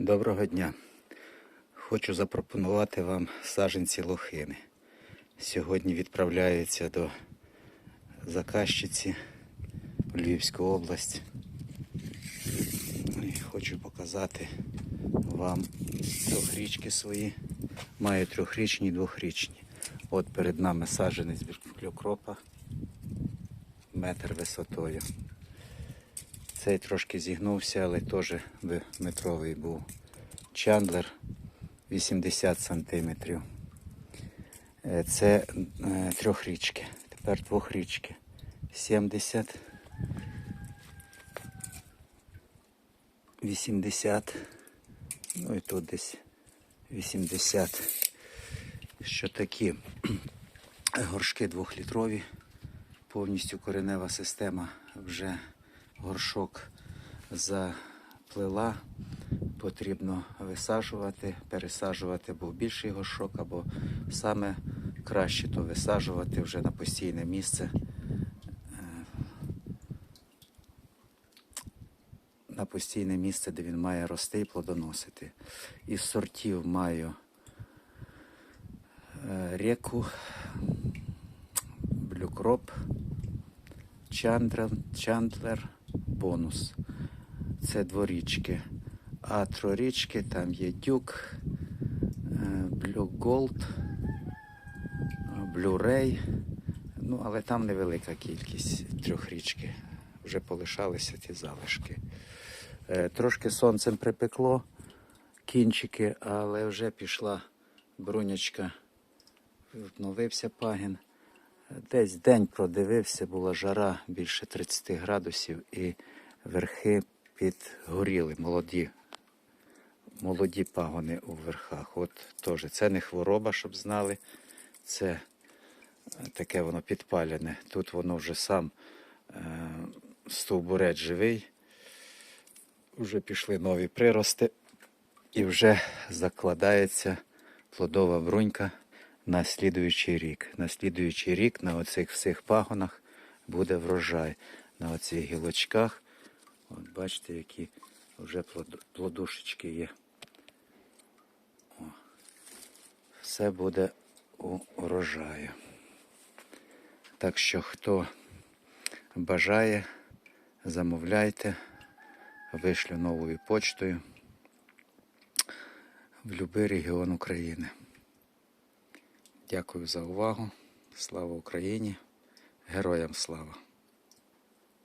Доброго дня. Хочу запропонувати вам саженці лохини. Сьогодні відправляються до заказчиці в Львівську область. Хочу показати вам трьохрічки свої. Маю трьохрічні і двохрічні. От перед нами саджанець клюкропа, метр висотою. Цей трошки зігнувся, але теж метровий був. Чандлер 80 сантиметрів. Е, Це е, трьохрічки. Тепер двохрічки. 70. 80. Ну і тут десь 80. Що такі горшки двохлітрові. Повністю коренева система вже горшок заплила. Потрібно висаджувати, пересаджувати, був більший горшок, або саме краще то висаджувати вже на постійне місце. Е, На постійне місце, де він має рости і плодоносити. Із сортів маю е, реку, блюкроп, Чандлер, бонус. Це дворічки. А трорічки там є дюк, Блю Голд, Блюрей. Ну, але там невелика кількість трьохрічки. Вже полишалися ті залишки. Е, Трошки сонцем припекло кінчики, але вже пішла брунячка, відновився пагін. Десь день продивився, була жара більше 30 градусів і верхи підгоріли, молоді, молоді пагони у верхах. От теж це не хвороба, щоб знали. Це е, таке воно підпалене. Тут воно вже сам е, стовбурець живий. Вже пішли нові прирости і вже закладається плодова брунька на слідуючий рік. На слідуючий рік на оцих всіх пагонах буде врожай. На оцих гілочках. От бачите, які вже плодушечки є. О. Все буде у урожаю. Так що, хто бажає, замовляйте, вишлю новою почтою в будь-який регіон України. Дякую за увагу. Слава Україні! Героям слава!